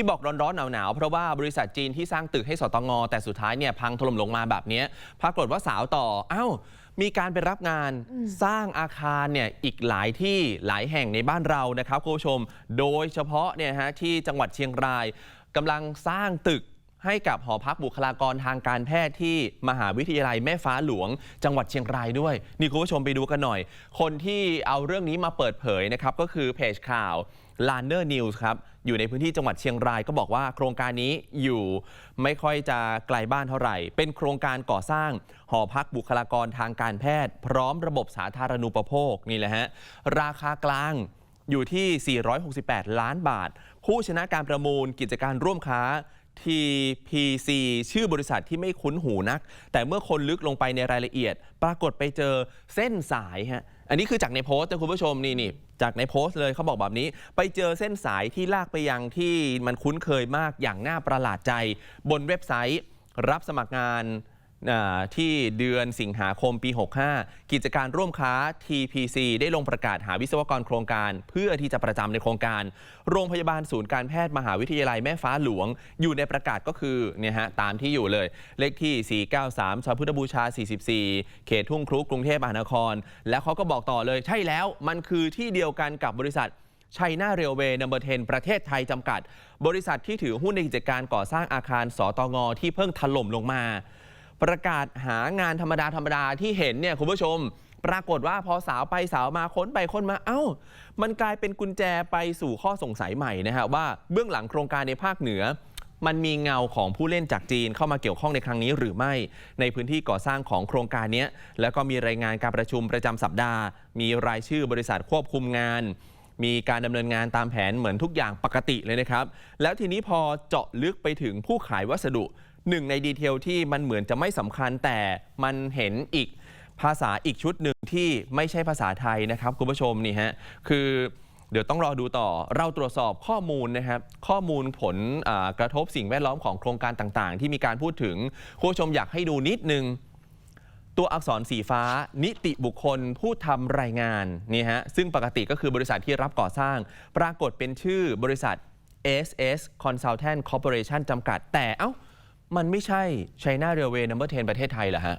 ที่บอกร้อนๆหนาวๆเพราะว่าบริษัทจีนที่สร้างตึกให้สตงแต่สุดท้ายเนี่ยพังถล่มลงมาแบบเนี้ยปรากฏว่าสาวต่อเอ้ามีการไปรับงานสร้างอาคารเนี่ยอีกหลายที่หลายแห่งในบ้านเรานะครับคุณผู้ชม โดยเฉพาะเนี่ยฮะที่จังหวัดเชียงรายกำลังสร้างตึก ให้กับหอพักบุคลากรทางการแพทย์ที่มหาวิทยาลัยแม่ฟ้าหลวง จังหวัดเชียงรายด้วย นี่คุณผู้ชมไปดูกันหน่อย คนที่เอาเรื่องนี้มาเปิดเผยนะครับ ก็คือเพจข่าว l a n n e r News ครับ อยู่ในพื้นที่จังหวัดเชียงรายก็บอกว่าโครงการนี้อยู่ไม่ค่อยจะไกลบ้านเท่าไหร่ เป็นโครงการก่อสร้าง หอพักบุคลากรทางการแพทย์ พร้อมระบบสาธารณูปโภคนี่แหละฮะราคากลางอยู่ที่ 468 ล้านบาท ผู้ชนะการประมูลกิจการร่วมค้า TPC ชื่อบริษัทที่ไม่คุ้นหูนัก แต่เมื่อคนลึกลงไปในรายละเอียด ปรากฏไปเจอเส้นสายฮะอันนี้คือจากในโพสต์นะคุณผู้ชมนี่นี่จากในโพสต์เลยเขาบอกแบบนี้ ไปเจอเส้นสายที่ลากไปยังที่มันคุ้นเคยมากอย่างน่าประหลาดใจ บนเว็บไซต์ รับสมัครงาน ที่เดือนสิงหาคมปี 65 กิจการร่วมค้า TPC ได้ลงประกาศหาวิศวกรโครงการ เพื่อที่จะประจำในโครงการ โรงพยาบาลศูนย์การแพทย์มหาวิทยาลัยแม่ฟ้าหลวง อยู่ในประกาศก็คือเนี่ยฮะตามที่อยู่เลย เลขที่ 493 ชาวพุทธบูชา 44 เขตทุ่งครุกรุงเทพมหานคร แล้วเขาก็บอกต่อเลยใช่แล้วมันคือที่เดียวกันกับบริษัทชัยนาเรลเวย์นัมเบอร์10ประเทศไทยจำกัด บริษัทที่ถือหุ้นในกิจการก่อสร้างอาคารสตงที่เพิ่งถล่มลงมา ประกาศหางานธรรมดาธรรมดาที่เห็นเนี่ยคุณผู้ชม ปรากฏว่าพอสาวไปสาวมาค้นไปค้นมาเอ้า มันกลายเป็นกุญแจไปสู่ข้อสงสัยใหม่นะฮะว่าเบื้องหลังโครงการในภาคเหนือ มันมีเงาของผู้เล่นจากจีนเข้ามาเกี่ยวข้องในครั้งนี้หรือไม่ในพื้นที่ก่อสร้างของโครงการนี้แล้วก็มีรายงานการประชุมประจำสัปดาห์ มีรายชื่อบริษัทควบคุมงาน มีการดำเนินงานตามแผนเหมือนทุกอย่างปกติเลยนะครับ แล้วทีนี้พอเจาะลึกไปถึงผู้ขายวัสดุหนึ่งในดีเทลที่มันเหมือนจะไม่สำคัญแต่มันเห็นอีกภาษาอีกชุดหนึ่งที่ไม่ใช่ภาษาไทยนะครับคุณผู้ชมนี่ฮะคือเดี๋ยวต้องรอดูต่อ เราตรวจสอบข้อมูลนะครับข้อมูลผลกระทบสิ่งแวดล้อมของโครงการต่างๆ ที่มีการพูดถึงคุณผู้ชมอยากให้ดูนิดนึง ตัวอักษรสีฟ้า นิติบุคคลผู้ทำรายงานนี่ฮะซึ่งปกติก็คือบริษัทที่รับก่อสร้าง ปรากฏเป็นชื่อบริษัท SS Consultant Corporation จำกัด แต่เอ้า มันไม่ใช่ China Railway Number 10 ประเทศไทยเหรอฮะ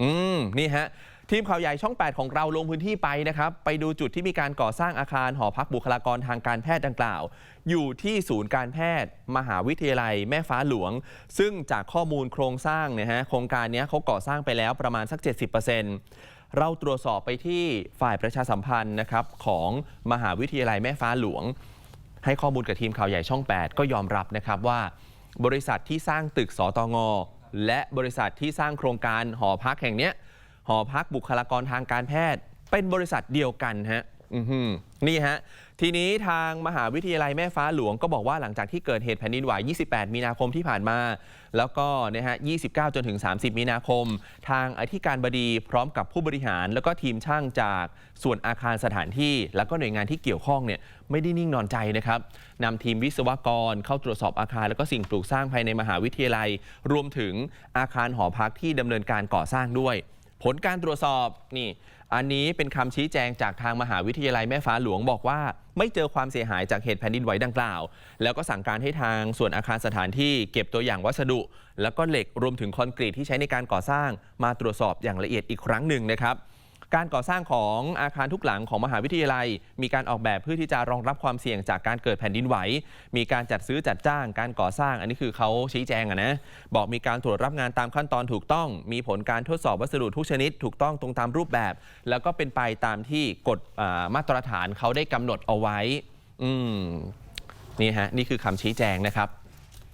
อืม นี่ฮะ ทีมข่าวใหญ่ช่อง 8 ของเราลงพื้นที่ไปนะครับ ไปดูจุดที่มีการก่อสร้างอาคารหอพักบุคลากรทางการแพทย์ดังกล่าว อยู่ที่ศูนย์การแพทย์ มหาวิทยาลัยแม่ฟ้าหลวง ซึ่งจากข้อมูลโครงสร้างเนี่ยฮะโครงการนี้เขาก่อสร้างไปแล้วประมาณสัก 70%เราตรวจสอบไปที่ฝ่ายประชาสัมพันธ์นะครับของมหาวิทยาลัยแม่ฟ้าหลวง ให้ข้อมูลกับทีมข่าวใหญ่ช่อง 8 ก็ยอมรับนะครับว่า บริษัทที่สร้างตึกสตงและบริษัทที่สร้างโครงการหอพักแห่งนี้ หอพักบุคลากรทางการแพทย์ เป็นบริษัทเดียวกันฮะอื้อหือนี่ฮะ ทีนี้ทางมหาวิทยาลัยแม่ฟ้าหลวงก็บอกว่าหลังจากที่เกิดเหตุแผ่นดินไหว 28 มีนาคมที่ผ่านมา แล้วก็นะฮะ 29 จนถึง 30 มีนาคม ทางอธิการบดีพร้อมกับผู้บริหาร แล้วก็ทีมช่างจากส่วนอาคารสถานที่ แล้วก็หน่วยงานที่เกี่ยวข้องเนี่ยไม่ได้นิ่งนอนใจนะครับนำทีมวิศวกรเข้าตรวจสอบอาคาร แล้วก็สิ่งปลูกสร้างภายในมหาวิทยาลัย รวมถึงอาคารหอพักที่ดำเนินการก่อสร้างด้วย ผลการตรวจสอบนี่ อันนี้เป็นคำชี้แจงจากทางมหาวิทยาลัยแม่ฟ้าหลวงบอกว่า ไม่เจอความเสียหายจากเหตุแผ่นดินไหวดังกล่าว แล้วก็สั่งการให้ทางส่วนอาคารสถานที่เก็บตัวอย่างวัสดุ แล้วก็เหล็กรวมถึงคอนกรีตที่ใช้ในการก่อสร้าง มาตรวจสอบอย่างละเอียดอีกครั้งหนึ่งนะครับ การก่อสร้างของอาคารทุกหลังของมหาวิทยาลัย มีการออกแบบเพื่อที่จะรองรับความเสี่ยงจากการเกิดแผ่นดินไหว มีการจัดซื้อจัดจ้าง การก่อสร้าง อันนี้คือเขาชี้แจงอะนะ บอกมีการตรวจรับงานตามขั้นตอนถูกต้อง มีผลการทดสอบวัสดุทุกชนิด ถูกต้องตรงตามรูปแบบ แล้วก็เป็นไปตามที่กฎมาตรฐานเขาได้กำหนดเอาไว้ อืม นี่ฮะ นี่คือคำชี้แจงนะครับ